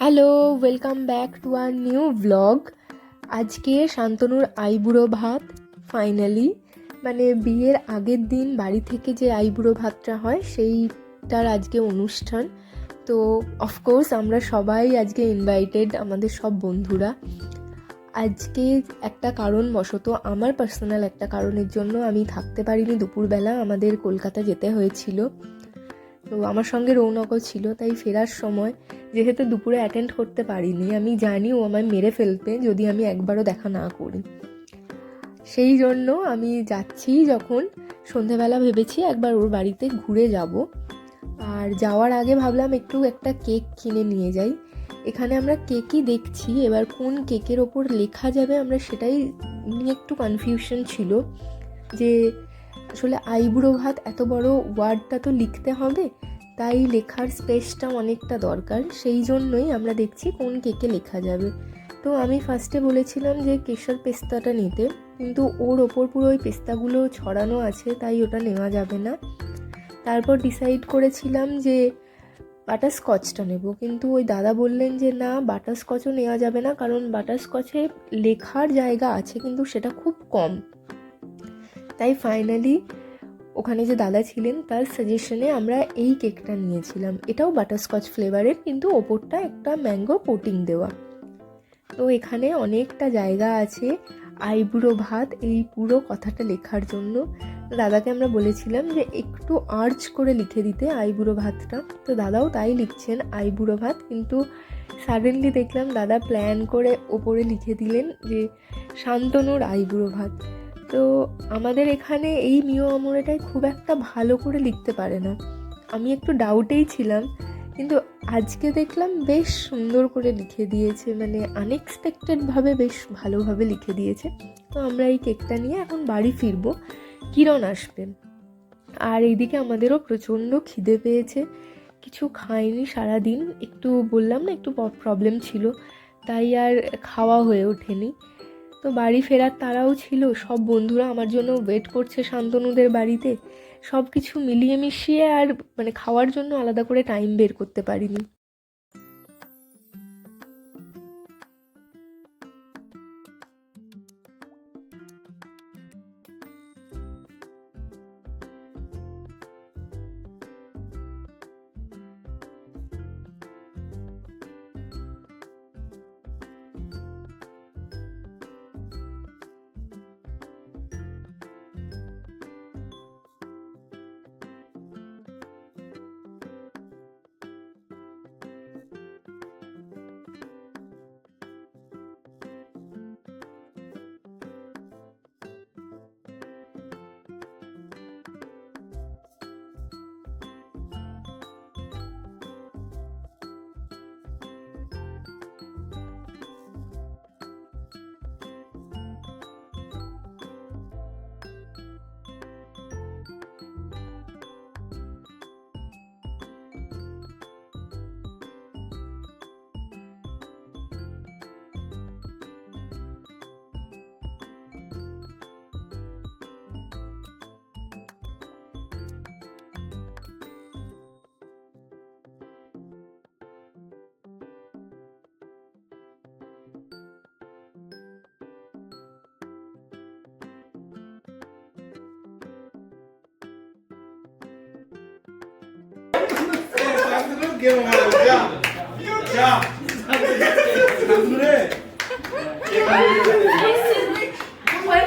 Hello welcome back to our new blog আজকে শান্তনুর আইবুড়ো ভাত ফাইনালি মানে বিয়ের আগের দিন বাড়ি থেকে যে আইবুড়ো ভাতটা হয়, সেইটার আজকে অনুষ্ঠান। তো অফকোর্স আমরা সবাই আজকে ইনভাইটেড আমাদের সব বন্ধুরা। আজকে একটা কারণ বশত আমার পার্সোনাল একটা কারণের জন্য আমি থাকতে পারিনি। দুপুরবেলা আমাদের কলকাতা যেতে হয়েছিল। তো আমার সঙ্গে রৌনকও ছিল, তাই ফেরার সময় যেহেতু দুপুরে অ্যাটেন্ড করতে পারিনি, আমি জানি ও আমায় মেরে ফেলবে যদি আমি একবারও দেখা না করি। সেই জন্য আমি যাচ্ছি যখন সন্ধেবেলা ভেবেছি একবার ওর বাড়িতে ঘুরে যাব। আর যাওয়ার আগে ভাবলাম একটু একটা কেক কিনে নিয়ে যাই। এখানে আমরা কেকই দেখছি, এবার কোন কেকের ওপর লেখা যাবে আমরা সেটাই নিয়ে একটু কনফিউশন ছিল যে আসলে আইবুড়ো ভাত এত বড় ওয়ার্ডটা তো লিখতে হবে, তাই লেখার স্পেসটা অনেকটা দরকার। সেই জন্যই আমরা দেখছি কোন কেকে লেখা যাবে। তো আমি ফার্স্টে বলেছিলাম যে কেশর পেস্তাটা নিতে, কিন্তু ওর ওপর পুরো ওই পেস্তাগুলো ছড়ানো আছে, তাই ওটা নেওয়া যাবে না। তারপর ডিসাইড করেছিলাম যে বাটারস্কচটা নেব, কিন্তু ওই দাদা বললেন যে না, বাটারস্কচও নেওয়া যাবে না, কারণ বাটারস্কচে লেখার জায়গা আছে, কিন্তু সেটা খুব কম। তাই ফাইনালি ওখানে যে দাদা ছিলেন, তার সাজেশনে আমরা এই কেকটা নিয়েছিলাম। এটাও বাটারস্কচ ফ্লেভারের কিন্তু ওপরটা একটা ম্যাঙ্গো কোটিং দেওয়া। তো এখানে অনেকটা জায়গা আছে, আইবুড়ো ভাত, এই পুরো কথাটা লেখার জন্য। দাদাকে আমরা বলেছিলাম যে একটু আর্চ করে লিখে দিতে আইবুড়ো ভাতটা। তো দাদাও তাই লিখছেন আইবুড়ো ভাত, কিন্তু সাডেনলি দেখলাম দাদা প্ল্যান করে ওপরে লিখে দিলেন যে শান্তনুর আইবুড়ো ভাত। তো আমাদের এখানে এই মিও আমরেটাই খুব একটা ভালো করে লিখতে পারে না। আমি একটু ডাউটেই ছিলাম, কিন্তু আজকে দেখলাম বেশ সুন্দর করে লিখে দিয়েছে মানে আনএক্সপেক্টেডভাবে বেশ ভালোভাবে লিখে দিয়েছে। তো আমরা এই কেকটা নিয়ে এখন বাড়ি ফিরবো, কিরণ আসবে। আর এইদিকে আমাদেরও প্রচণ্ড খিদে পেয়েছে, কিছু খাইনি সারাদিন, একটু বললাম না একটু প্রবলেম ছিল, তাই আর খাওয়া হয়ে ওঠেনি। তো বাড়ি ফেরার তারাও ছিল। সব বন্ধুরা আমার জন্য ওয়েট করছে শান্তনুদের বাড়িতে। সব কিছু মিলিয়ে মিশিয়ে আর মানে খাওয়ার জন্য আলাদা করে টাইম বের করতে পারিনি।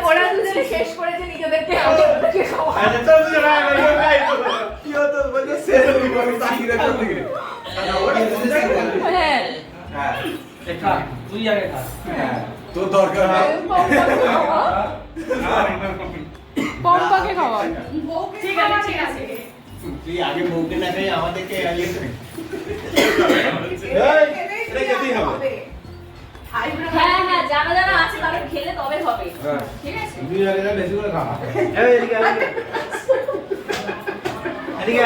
ওরা দুজনে শেষ করেছে নিজেদেরকে আমি ওদেরকে খাওয়া কি হতো দিকে আচ্ছা হ্যাঁ হ্যাঁ খা তুই আগে খা হ্যাঁ তোর দরকার হয় পম্পাকে খাওয়া ঠিক আছে ঠিক আছে তুই আগে বউকে না খাই আমাদেরকে আগে এই এটা খেতেই হবে। হ্যাঁ হ্যাঁ যারা যারা আছে তারা খেলে তবে হবে। হ্যাঁ। ঠিক আছে? তুই আগে যা বেশি করে খা এই এদিকে এদিকে। এদিকে।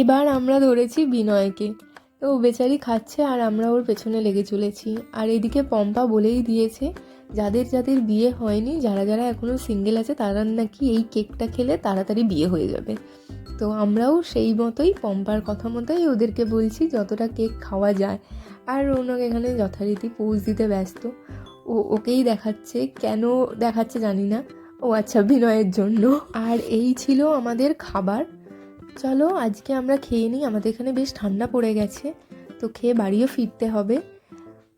এবার আমরা ধরেছি বিনয়কে। তো ও বেচারি খাচ্ছে আর আমরা ওর পেছনে লেগে চলেছি। আর এদিকে পম্পা বলেই দিয়েছে যাদের যাদের বিয়ে হয়নি, যারা যারা এখনও সিঙ্গেল আছে, তারা নাকি এই কেকটা খেলে তাড়াতাড়ি বিয়ে হয়ে যাবে। তো আমরাও সেই মতোই পম্পার কথা মতোই ওদেরকে বলছি, যতটা কেক খাওয়া যায়। আর রৌনক এখানে যথারীতি পোজ দিতে ব্যস্ত। ও, ওকেই দেখাচ্ছে। কেন দেখাচ্ছে জানি না। ও আচ্ছা বিনয়ের জন্য। আর এই ছিল আমাদের খাবার। চলো, আজকে আমরা খেয়ে নিই। আমাদের এখানে বেশ ঠান্ডা পড়ে গেছে। তো খেয়ে বাড়িও ফিরতে হবে।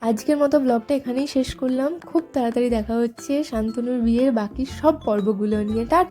আজকের মতো ব্লগটা এখানেই শেষ করলাম। খুব তাড়াতাড়ি দেখা হচ্ছে শান্তনুর বিয়ের বাকি সব পর্বগুলো নিয়ে। টা